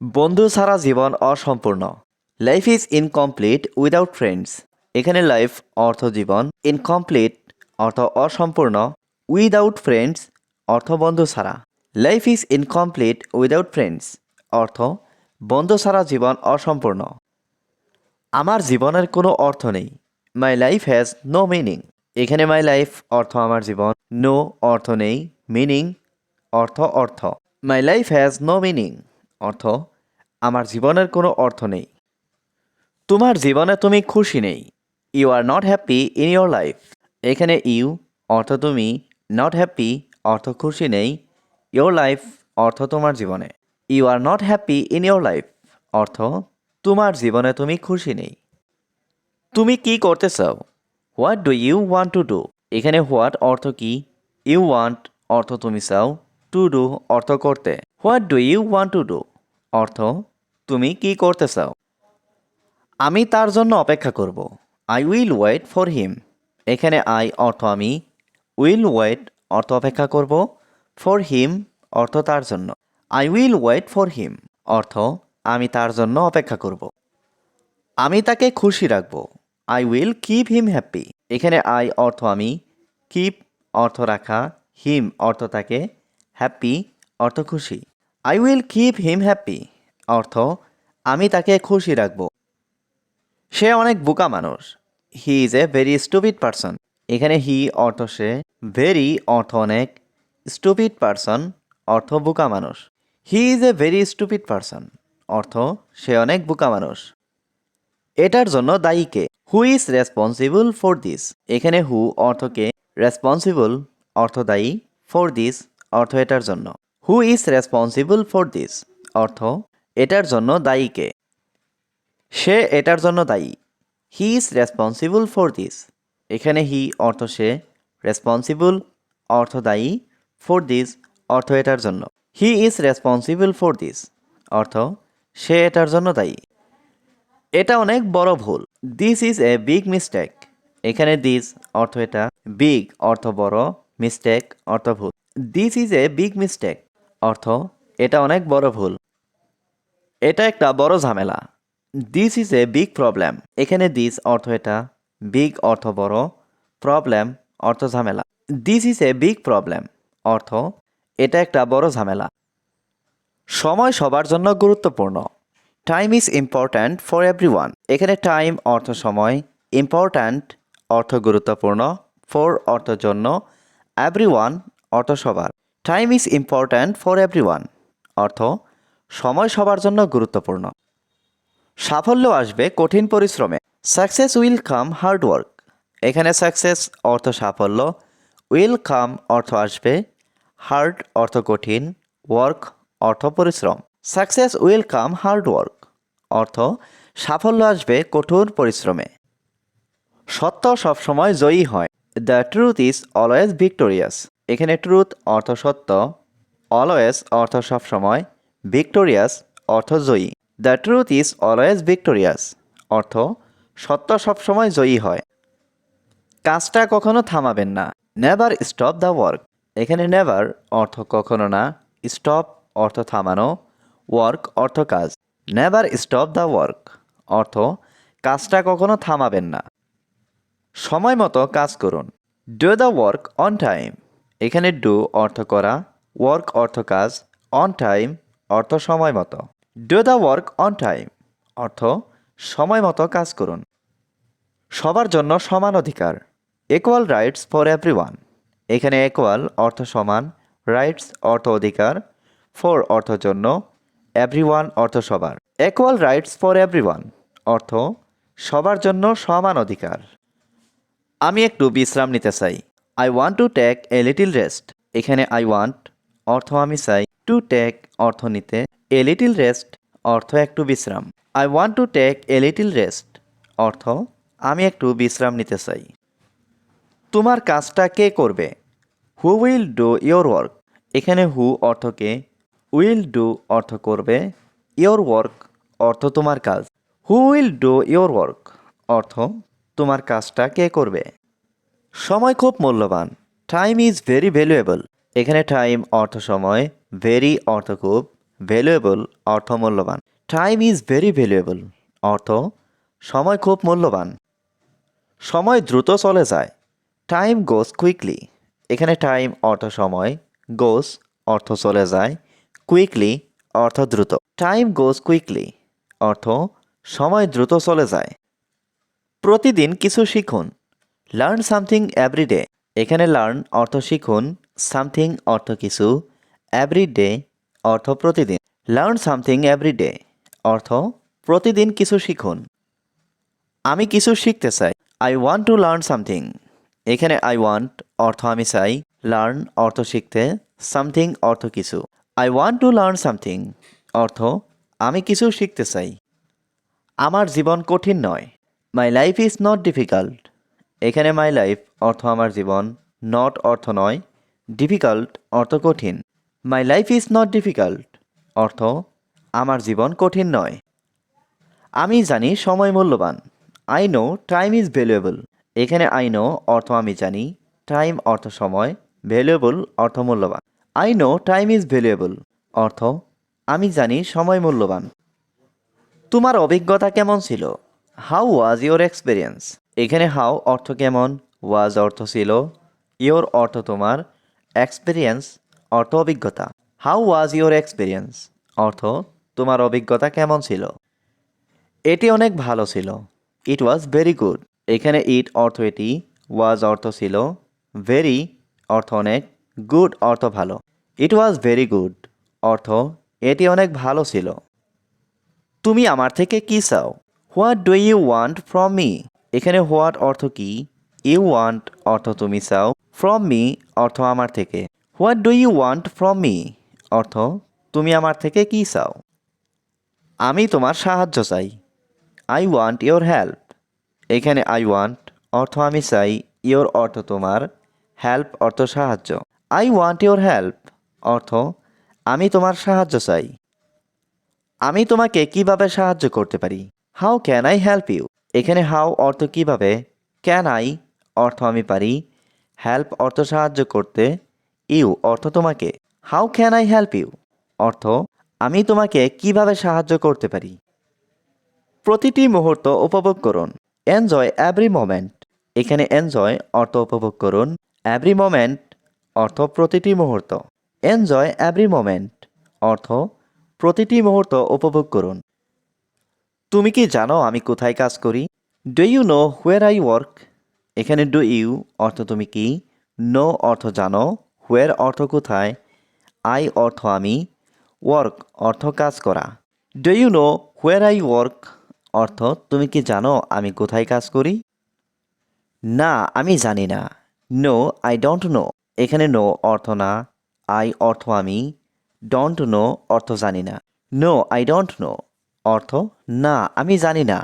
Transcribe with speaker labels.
Speaker 1: বন্ধু ছাড়া জীবন অসম্পূর্ণ। Life is incomplete without friends এখানে লাইফ অর্থ জীবন ইনকমপ্লিট অর্থ অসম্পূর্ণ উইদাউট ফ্রেন্ডস অর্থ বন্ধু ছাড়া life is incomplete without friends অর্থ বন্ধু ছাড়া জীবন অসম্পূর্ণ। আমার জীবনের কোনো অর্থ নেই। My life has no meaning এখানে মাই লাইফ অর্থ আমার জীবন। নো অর্থ নেই। মিনিং অর্থ অর্থ। My life has no meaning অর্থ, আমার জীবনের কোনো অর্থ নেই। তোমার জীবনে তুমি খুশি নেই। You are not happy in your life এখানে ইউ অর্থ তুমি নট হ্যাপি অর্থ খুশি নেই। ইয়োর লাইফ অর্থ তোমার জীবনে। You are not happy in your life অর্থ, তোমার জীবনে তুমি খুশি নেই। তুমি কি করতে চাও? What do you want to do এখানে হোয়াট অর্থ কি? ইউ ওয়ান্ট অর্থ তুমি চাও। টু ডু অর্থ করতে। What do you want to do অর্থ, তুমি কি করতে চাও? আমি তার জন্য অপেক্ষা করব। I will wait for him এখানে আই অর্থ আমি উইল ওয়েট অর্থ অপেক্ষা করব। ফর হিম অর্থ তার জন্য। I will wait for him অর্থ, আমি তার জন্য অপেক্ষা করব। আমি তাকে খুশি রাখব। I will keep him happy এখানে আই অর্থ আমি কিপ অর্থ রাখা হিম অর্থ তাকে হ্যাপি অর্থ খুশি। I will keep him happy অর্থ, আমি তাকে খুশি রাখব। সে অনেক বোকা মানুষ। He is a very stupid person এখানে হি অর্থ সে। ভেরি অর্থ অনেক। স্টুপিড পারসন অর্থ বোকা মানুষ। He is a very stupid person অর্থ, সে অনেক বোকা মানুষ। এটার জন্য দায়ী কে? Who is responsible for this এখানে হু অর্থকে রেসপন্সিবল অর্থ দায়ী ফর দিস অর্থ এটার জন্য। Who is responsible for this অর্থ, এটার জন্য দায়ী কে? সে এটার জন্য দায়ী। He is responsible for this এখানে হি অর্থ সে। রেসপন্সিবল অর্থ দায়ী। ফর দিস অর্থ এটার জন্য। He is responsible for this অর্থ, সে এটার জন্য দায়ী। এটা অনেক বড় ভুল। This is a big mistake এখানে দিস অর্থ এটা। বিগ অর্থ বড়। মিস্টেক অর্থ ভুল। This is a big mistake অর্থ, এটা অনেক বড় ভুল। এটা একটা বড় ঝামেলা। This is a big problem এখানে দিস অর্থ এটা বিগ অর্থ বড় প্রবলেম অর্থ ঝামেলা। This is a big problem অর্থ, এটা একটা বড় ঝামেলা। সময় সবার জন্য গুরুত্বপূর্ণ। Time is important for every এখানে টাইম অর্থ, সময় ইম্পর্ট্যান্ট অর্থ গুরুত্বপূর্ণ ফর অর্থ জন্য। এভরি অর্থ সবার। Time is important for every অর্থ, সময় সবার জন্য গুরুত্বপূর্ণ। সাফল্য আসবে কঠিন পরিশ্রমে। Success will come hard work এখানে সাকসেস অর্থ সাফল্য উইল কাম অর্থ আসবে হার্ড অর্থ কঠিন ওয়ার্ক অর্থ পরিশ্রম। Success will come hard work অর্থ, সাফল্য আসবে কঠোর পরিশ্রমে। সত্য সবসময় জয়ী হয়। The truth is always victorious এখানে ট্রুথ অর্থ সত্য অলওয়েজ অর্থ সবসময় ভিক্টোরিয়াস অর্থ জয়ী। The truth is always victorious অর্থ সত্য সবসময় জয়ী হয়। কাজটা কখনো থামাবেন না। নেভার স্টপ দ্য ওয়ার্ক এখানে নেভার অর্থ কখনো না স্টপ অর্থ থামানো ওয়ার্ক অর্থ কাজ। নেভার স্টপ দ্য ওয়ার্ক অর্থ কাজটা কখনো থামাবেন না। সময় মতো কাজ করুন। Do the work on time এখানে ডু অর্থ করা ওয়ার্ক অর্থ কাজ অন টাইম অর্থ সময় মতো। Do the work on time অর্থ সময় মতো কাজ করুন। সবার জন্য সমান অধিকার ইকুয়াল রাইটস ফর এভরি এখানে ইকুয়াল অর্থ সমান রাইটস অর্থ অধিকার ফর অর্থ জন্য এভরি অর্থ সবার। ইকুয়াল রাইটস ফর এভরি অর্থ সবার জন্য সমান অধিকার। আমি একটু বিশ্রাম নিতে চাই। I want to take a little rest এখানে আই ওয়ান্ট অর্থ আমি চাই টু টেক অর্থ নিতে। এ লিটিল রেস্ট অর্থ একটু বিশ্রাম। I want to take a little rest অর্থ আমি একটু বিশ্রাম নিতে চাই। তোমার কাজটা কে করবে? Who will do your work এখানে হু অর্থকে উইল ডু অর্থ করবে। ইয়োর ওয়ার্ক অর্থ তোমার কাজ। Who will do your work অর্থ তোমার কাজটা কে করবে? সময় খুব মূল্যবান। টাইম ইজ ভেরি ভ্যালুয়েবল এখানে টাইম অর্থ সময় ভেরি অর্থ খুব ভ্যালুয়েবল অর্থ মূল্যবান। টাইম ইজ ভেরি ভ্যালুয়েবল অর্থ সময় খুব মূল্যবান। সময় দ্রুত চলে যায়। টাইম গোস কুইকলি এখানে টাইম অর্থ সময় গোস অর্থ চলে যায়। কুইকলি অর্থ দ্রুত। টাইম গোস কুইকলি অর্থ সময় দ্রুত চলে যায়। প্রতিদিন কিছু শিখুন। লার্ন সামথিং এভরিডে এখানে লার্ন অর্থ শিখুন সামথিং অর্থ কিছু এভরিডে অর্থ প্রতিদিন। লার্ন সামথিং এভরিডে অর্থ প্রতিদিন কিছু শিখুন। আমি কিছু শিখতে চাই। I want to learn something এখানে আই ওয়ান্ট অর্থ আমি চাই। লার্ন অর্থ শিখতে সামথিং অর্থ কিছু। I want to learn something অর্থ আমি কিছু শিখতে চাই। আমার জীবন কঠিন নয়। My life is not difficult এখানে মাই লাইফ অর্থ আমার জীবন নট অর্থ নয় ডিফিকাল্ট অর্থ কঠিন। My life is not difficult অর্থ আমার জীবন কঠিন নয়। আমি জানি সময় মূল্যবান। I know time is valuable এখানে আই নো অর্থ আমি জানি। টাইম অর্থ সময়। ভ্যালুয়েবল অর্থ মূল্যবান। I know time is valuable অর্থ আমি জানি সময় মূল্যবান। তোমার অভিজ্ঞতা কেমন ছিল? হাউ ওয়াজ ইওর এক্সপিরিয়েন্স এখানে হাউ অর্থ কেমন ওয়াজ অর্থ ছিল ইওর অর্থ তোমার এক্সপিরিয়েন্স অর্থ অভিজ্ঞতা। হাউ ওয়াজ ইওর এক্সপিরিয়েন্স অর্থ তোমার অভিজ্ঞতা কেমন ছিল? এটি অনেক ভালো ছিল। ইট ওয়াজ ভেরি গুড এখানে ইট অর্থ এটি ওয়াজ অর্থ ছিল ভেরি অর্থ অনেক গুড অর্থ ভালো। ইট ওয়াজ ভেরি গুড অর্থ এটি অনেক ভালো ছিল। তুমি আমার থেকে কি চাও? What do you want from me এখানে হোয়াট অর্থ কি? ইউ ওয়ান্ট অর্থ তুমি চাও, ফ্রম মি অর্থ আমার থেকে। What do you want from me? অর্থ, তুমি আমার থেকে কি চাও? আমি তোমার সাহায্য চাই। I want your help. এখানে আই ওয়ান্ট অর্থ আমি চাই, ইওর অর্থ তোমার, হেল্প অর্থ সাহায্য। আই ওয়ান্ট ইওর হেল্প অর্থ, আমি তোমার সাহায্য চাই। আমি তোমাকে কীভাবে সাহায্য করতে পারি? How can I help you? এখানে হাউ অর্থ কীভাবে ক্যান আই অর্থ আমি পারি হেল্প অর্থ সাহায্য করতে ইউ অর্থ তোমাকে। How can I help you অর্থ, আমি তোমাকে কীভাবে সাহায্য করতে পারি। প্রতিটি মুহূর্ত উপভোগ করুন। এনজয় এভরি মোমেন্ট এখানে এনজয় অর্থ উপভোগ করুন। এভরি মোমেন্ট অর্থ প্রতিটি মুহূর্ত। এনজয় এভরি মোমেন্ট অর্থ, প্রতিটি মুহূর্ত উপভোগ করুন। তুমি কি জানো আমি কোথায় কাজ করি? Do you know where I work এখানে ডু ইউ অর্থ তুমি কি? নো অর্থ জানো। হোয়ার অর্থ কোথায়? আই অর্থ আমি। ওয়ার্ক অর্থ কাজ করা। Do you know where I work অর্থ তুমি কি জানো আমি কোথায় কাজ করি? না, আমি জানি না। নো আই ডোন্ট নো এখানে নো অর্থ না। আই অর্থ আমি। ডোন্ট নো অর্থ জানি না। নো আই ডোন্ট নো অর্থ না আমি জানি না।